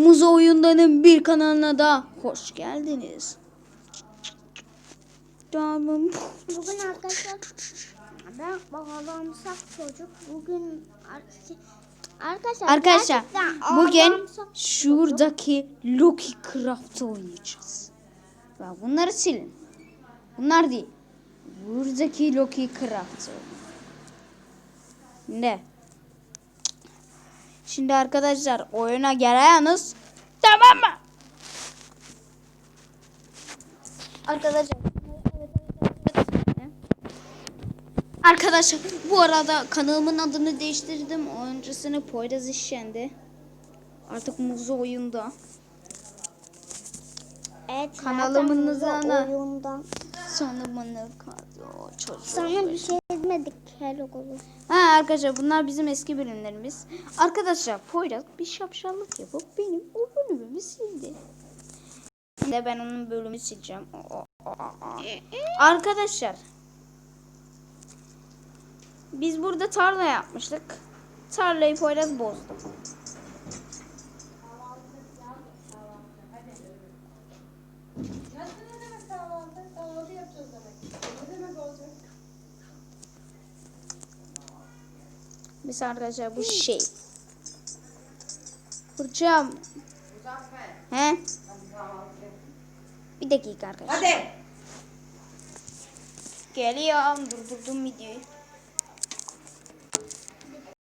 Muzo Oyundan'ın bir kanalına da hoş geldiniz. Tamam. Bugün arkadaşlar ben bağlamsak çocuk bugün ar- arkadaşlar Arkadaşlar bugün şuradaki Lucky Craft'ı oynayacağız. Ve bunları silin. Bunlar değil. Buradaki Lucky Craft'ı Ne? Şimdi arkadaşlar oyuna geliyorsunuz. Tamam mı? Arkadaşlar. Arkadaşlar bu arada kanalımın adını değiştirdim. O öncesini Poyraz işlendi. Artık Muzo oyunda. Evet, Kanalımın bu oyundan. Sonra bana kaldı. Sana bir şey demedik hello olur. Ha arkadaşlar bunlar bizim eski bölümlerimiz. Arkadaşlar Poyraz bir şapşallık yapıp benim o bölümümü sildi. Şimdi ben onun bölümü sileceğim. Arkadaşlar biz burada tarla yapmıştık. Tarlayı Poyraz bozdu. Biz arkadaşlar bu şey. Hocam. He? Bir dakika arkadaşlar. Hadi. Geliyorum. Durdurdum videoyu.